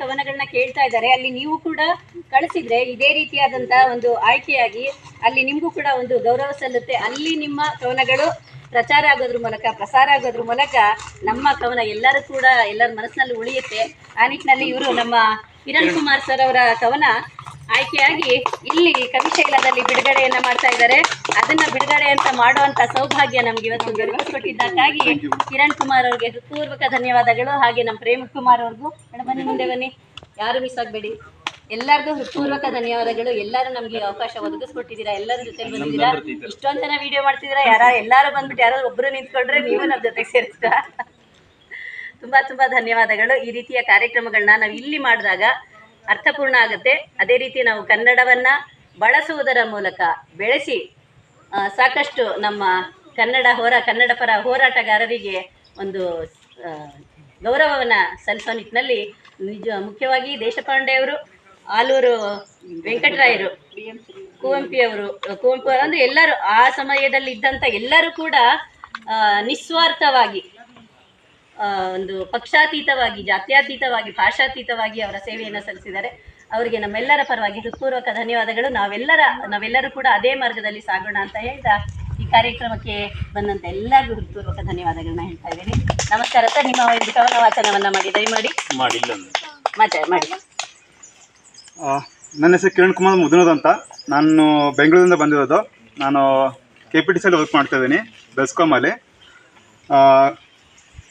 ಕವನಗಳನ್ನ ಕೇಳ್ತಾ ಇದ್ದಾರೆ. ಅಲ್ಲಿ ನೀವು ಕೂಡ ಕಳಿಸಿದ್ರೆ ಇದೇ ರೀತಿಯಾದಂತ ಒಂದು ಆಯ್ಕೆಯಾಗಿ ಅಲ್ಲಿ ನಿಮಗೂ ಕೂಡ ಒಂದು ಗೌರವ ಸಲ್ಲುತ್ತೆ. ಅಲ್ಲಿ ನಿಮ್ಮ ಕವನಗಳು ಪ್ರಚಾರ ಆಗೋದ್ರ ಮೂಲಕ, ಪ್ರಸಾರ ಆಗೋದ್ರ ಮೂಲಕ ನಮ್ಮ ಕವನ ಎಲ್ಲರೂ ಕೂಡ ಎಲ್ಲರ ಮನಸ್ಸಿನಲ್ಲಿ ಉಳಿಯುತ್ತೆ. ಆ ನಿಟ್ಟಿನಲ್ಲಿ ಇವರು ನಮ್ಮ ಕಿರಣ್ ಕುಮಾರ್ ಸರ್ ಅವರ ಕವನ ಆಯ್ಕೆಯಾಗಿ ಇಲ್ಲಿ ಕವಿಶೈಲದಲ್ಲಿ ಬಿಡುಗಡೆಯನ್ನ ಮಾಡ್ತಾ ಇದ್ದಾರೆ. ಅದನ್ನ ಬಿಡುಗಡೆ ಅಂತ ಮಾಡುವಂತ ಸೌಭಾಗ್ಯ ನಮ್ಗೆ ಇವತ್ತು ಕೊಟ್ಟಿದ್ದಕ್ಕಾಗಿ ಕಿರಣ್ ಕುಮಾರ್ ಅವ್ರಿಗೆ ಪೂರ್ವಕ ಧನ್ಯವಾದಗಳು. ಹಾಗೆ ನಮ್ಮ ಪ್ರೇಮ್ ಕುಮಾರ್ ಅವ್ರಿಗೂ. ಬನ್ನಿ ಮುಂದೆ ಬನ್ನಿ. ಯಾರು ಮಿಸ್ ಆಗಬೇಡಿ. ಎಲ್ಲರಿಗೂ ಹೃತ್ಪೂರ್ವಕ ಧನ್ಯವಾದಗಳು. ಎಲ್ಲರೂ ನಮ್ಗೆ ಅವಕಾಶ ಒದಗಿಸ್ಕೊಟ್ಟಿದ್ದೀರಾ? ಎಲ್ಲರ ಜೊತೆ ಬಂದಿದ್ದೀರಾ? ಇಷ್ಟೊಂದು ಜನ ವಿಡಿಯೋ ಮಾಡ್ತಿದ್ದೀರಾ? ಯಾರ ಎಲ್ಲರೂ ಬಂದ್ಬಿಟ್ಟು ಯಾರಾದ್ರೂ ಒಬ್ರು ನಿಂತ್ಕೊಂಡ್ರೆ ನೀವು ನಮ್ಮ ಜೊತೆ ಸೇರಿಸ್ತಾ ತುಂಬಾ ತುಂಬಾ ಧನ್ಯವಾದಗಳು. ಈ ರೀತಿಯ ಕಾರ್ಯಕ್ರಮಗಳನ್ನ ನಾವು ಇಲ್ಲಿ ಮಾಡಿದಾಗ ಅರ್ಥಪೂರ್ಣ ಆಗುತ್ತೆ. ಅದೇ ರೀತಿ ನಾವು ಕನ್ನಡವನ್ನ ಬಳಸುವುದರ ಮೂಲಕ ಬೆಳೆಸಿ ಸಾಕಷ್ಟು ನಮ್ಮ ಕನ್ನಡ ಹೋರಾ, ಕನ್ನಡ ಪರ ಹೋರಾಟಗಾರರಿಗೆ ಒಂದು ಗೌರವವನ್ನು ಸಲ್ಲಿಸೋ ನಿಟ್ಟಿನಲ್ಲಿ ನಿಜ, ಮುಖ್ಯವಾಗಿ ದೇಶಪಾಂಡೆ ಅವರು, ಆಲೂರು ವೆಂಕಟರಾಯರು ಕುವೆಂಪಿಯವರು ಕುವೆಂಪು ಅಂದರೆ ಎಲ್ಲರೂ ಆ ಸಮಯದಲ್ಲಿ ಇದ್ದಂಥ ಎಲ್ಲರೂ ಕೂಡ ನಿಸ್ವಾರ್ಥವಾಗಿ ಒಂದು ಪಕ್ಷಾತೀತವಾಗಿ ಜಾತ್ಯಾತೀತವಾಗಿ ಭಾಷಾತೀತವಾಗಿ ಅವರ ಸೇವೆಯನ್ನು ಸಲ್ಲಿಸಿದ್ದಾರೆ. ಅವರಿಗೆ ನಮ್ಮೆಲ್ಲರ ಪರವಾಗಿ ಹೃತ್ಪೂರ್ವಕ ಧನ್ಯವಾದಗಳು. ನಾವೆಲ್ಲರ ನಾವೆಲ್ಲರೂ ಕೂಡ ಅದೇ ಮಾರ್ಗದಲ್ಲಿ ಸಾಗೋಣ ಅಂತ ಹೇಳ್ತಾ ಈ ಕಾರ್ಯಕ್ರಮಕ್ಕೆ ಬಂದಂತ ಎಲ್ಲರಿಗೂ ಹೃತ್ಪೂರ್ವಕ ಧನ್ಯವಾದಗಳನ್ನ ಹೇಳ್ತಾ ಇದ್ದೀನಿ. ನಮಸ್ಕಾರ ಸರ್. ನಿಮ್ಮ ಒಂದು ಕವನ ವಾಚನವನ್ನ ಮಾಡಿ ದಯಮಾಡಿ. ಮಾಡಿಲ್ಲ ಮಾತಾಡಿ ಮಾಡಿ. ನನ್ನ ಹೆಸರು ಕಿರಣ್ ಕುಮಾರ್ ಮುದನೋದ್ ಅಂತ. ನಾನು ಬೆಂಗಳೂರಿಂದ ಬಂದಿರೋದು. ನಾನು ಕೆ ಪಿ ಟಿ ಸಿಯಲ್ಲಿ ವರ್ಕ್ ಮಾಡ್ತಾ ಇದ್ದೀನಿ ಬೆಸ್ಕಾಮಲ್ಲಿ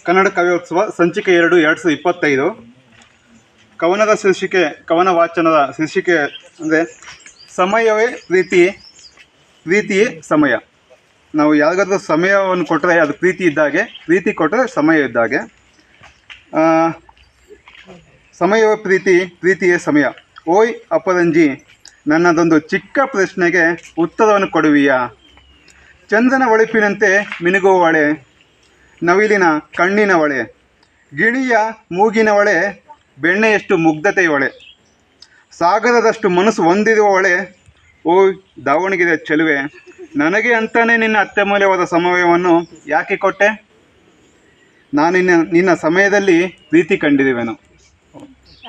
ಕನ್ನಡ ಕವ್ಯೋತ್ಸವ ಸಂಚಿಕೆ ಎರಡು ಎರಡು ಸಾವಿರದ ಇಪ್ಪತ್ತೈದು. ಕವನದ ಶೀರ್ಷಿಕೆ ಕವನ ವಾಚನದ ಶೀರ್ಷಿಕೆ ಅಂದರೆ ಸಮಯವೇ ಪ್ರೀತಿ, ಪ್ರೀತಿಯೇ ಸಮಯ. ನಾವು ಯಾರಿಗಾದ್ರೂ ಸಮಯವನ್ನು ಕೊಟ್ಟರೆ ಅದು ಪ್ರೀತಿ ಇದ್ದಾಗೆ, ಪ್ರೀತಿ ಕೊಟ್ಟರೆ ಸಮಯ ಇದ್ದಾಗೆ. ಸಮಯವೇ ಪ್ರೀತಿ, ಪ್ರೀತಿಯೇ ಸಮಯ. ಓಯ್ ಅಪರಂಜಿ, ನನ್ನದೊಂದು ಚಿಕ್ಕ ಪ್ರಶ್ನೆಗೆ ಉತ್ತರವನ್ನು ಕೊಡುವಿಯಾ? ಚಂದನ ಒಳಪಿನಂತೆ ಮಿನುಗುವವಳೆ ನವಿಲಿನ ಕಣ್ಣಿನ ಒಳೆ, ಗಿಳಿಯ ಮೂಗಿನ ಒಳೆ, ಬೆಣ್ಣೆಯಷ್ಟು ಮುಗ್ಧತೆಯವಳೆ ಸಾಗರದಷ್ಟು ಮನಸ್ಸು ಹೊಂದಿರುವವಳೆ ಓ ದಾವಣಗೆರೆ ಚೆಲುವೆ, ನನಗೆ ಅಂತಾನೆ ನಿನ್ನ ಅತ್ಯಮೂಲ್ಯವಾದ ಸಮಯವನ್ನು ಯಾಕೆ ಕೊಟ್ಟೆ? ನಾನು ನಿನ್ನ ನಿನ್ನ ಸಮಯದಲ್ಲಿ ಪ್ರೀತಿ ಕಂಡಿರುವೆನು.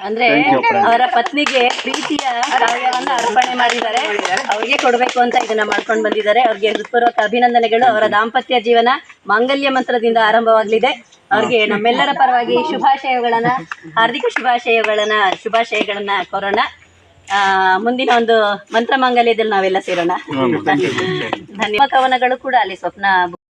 ಅಂದ್ರೆ ಅವರ ಪತ್ನಿಗೆ ಪ್ರೀತಿಯ ಕಾವ್ಯವನ್ನ ಅರ್ಪಣೆ ಮಾಡಿದ್ದಾರೆ. ಅವ್ರಿಗೆ ಕೊಡಬೇಕು ಅಂತ ಇದನ್ನ ಮಾಡ್ಕೊಂಡು ಬಂದಿದ್ದಾರೆ. ಅವ್ರಿಗೆ ಹೃತ್ಪೂರ್ವಕ ಅಭಿನಂದನೆಗಳು. ಅವರ ದಾಂಪತ್ಯ ಜೀವನ ಮಾಂಗಲ್ಯ ಮಂತ್ರದಿಂದ ಆರಂಭವಾಗಲಿದೆ. ಅವ್ರಿಗೆ ನಮ್ಮೆಲ್ಲರ ಪರವಾಗಿ ಶುಭಾಶಯಗಳನ್ನ ಹಾರ್ದಿಕ ಶುಭಾಶಯಗಳನ್ನ ಶುಭಾಶಯಗಳನ್ನ ಕೊರೋಣ. ಆ, ಮುಂದಿನ ಒಂದು ಮಂತ್ರ ಮಾಂಗಲ್ಯದಲ್ಲಿ ನಾವೆಲ್ಲ ಸೇರೋಣ. ಧನ್ಯವಾದ ಕವನಗಳು ಕೂಡ ಅಲ್ಲಿ ಸ್ವಪ್ನ